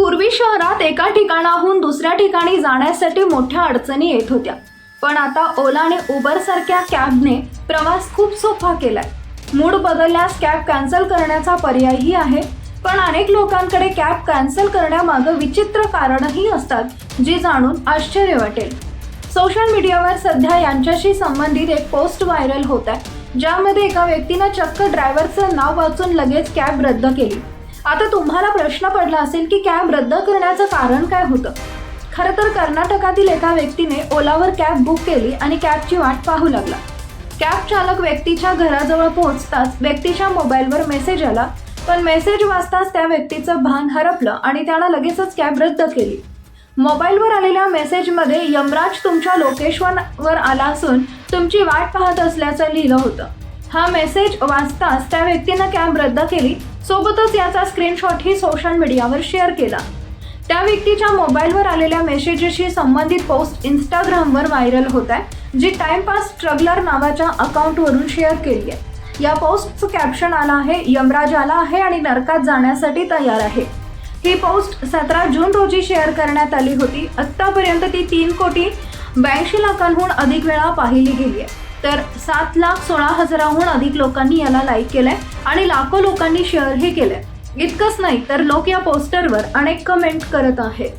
पूर्वी शहरात एका ठिकाणाहून दुसऱ्या ठिकाणी जाण्यासाठी मोठ्या अडचणी येत होत्या. पण आता ओला आणि उबर सारख्या कॅबने प्रवास खूप सोपा केलाय. मूड बदलल्यास कॅब कॅन्सल करण्याचा पर्यायही आहे पण अनेक लोकांकडे कॅब कॅन्सल करण्यामागं विचित्र कारणही असतात जी जाणून आश्चर्य वाटेल. सोशल मीडियावर सध्या यांच्याशी संबंधित एक पोस्ट व्हायरल होत आहे ज्यामध्ये एका व्यक्तीनं चक्क ड्रायव्हरचं नाव वाचून लगेच कॅब रद्द केली. आता तुम्हाला प्रश्न पडला असेल की कॅब रद्द करण्याचं कारण काय होतं? खरं तर कर्नाटकातील एका व्यक्तीने ओलावर कॅब बुक केली आणि कॅबची वाट पाहू लागला. कॅब चालक व्यक्तीच्या घराजवळ पोहोचताच व्यक्तीच्या मोबाईलवर मेसेज आला पण मेसेज वाचताच त्या व्यक्तीचं भान हरपलं आणि त्यानं लगेचच कॅब रद्द केली. मोबाईलवर आलेल्या मेसेजमध्ये यमराज तुमच्या लोकेशनवर आला असून तुमची वाट पाहत असल्याचं लिहिलं होतं. हा मेसेज वाचताच त्या व्यक्तीनं कॅब रद्द केली. सोबतच याचा स्क्रीनशॉटही सोशल मीडियावर शेअर केला. त्या व्यक्तीच्या मोबाईलवर आलेल्या मेसेजेशी संबंधित पोस्ट इंस्टाग्रामवर व्हायरल होत आहे जी टाइमपास स्ट्रगलर नावाच्या अकाउंटवरून शेअर केली आहे. या पोस्टचं कॅप्शन आलं आहे यमराज आला आहे आणि नरकात जाण्यासाठी तयार आहे. ही पोस्ट सतरा जून रोजी शेअर करण्यात आली होती. आत्तापर्यंत ती तीन कोटी ब्याऐंशी लाखांहून अधिक वेळा पाहिली गेली आहे. तर सात लाख सोळा हजाराहून अधिक लोकांनी याला लाईक केलंय आणि लाखो लोकांनी शेअरही केलंय. इतकंच नाही तर लोक या पोस्टरवर अनेक कमेंट करत आहेत.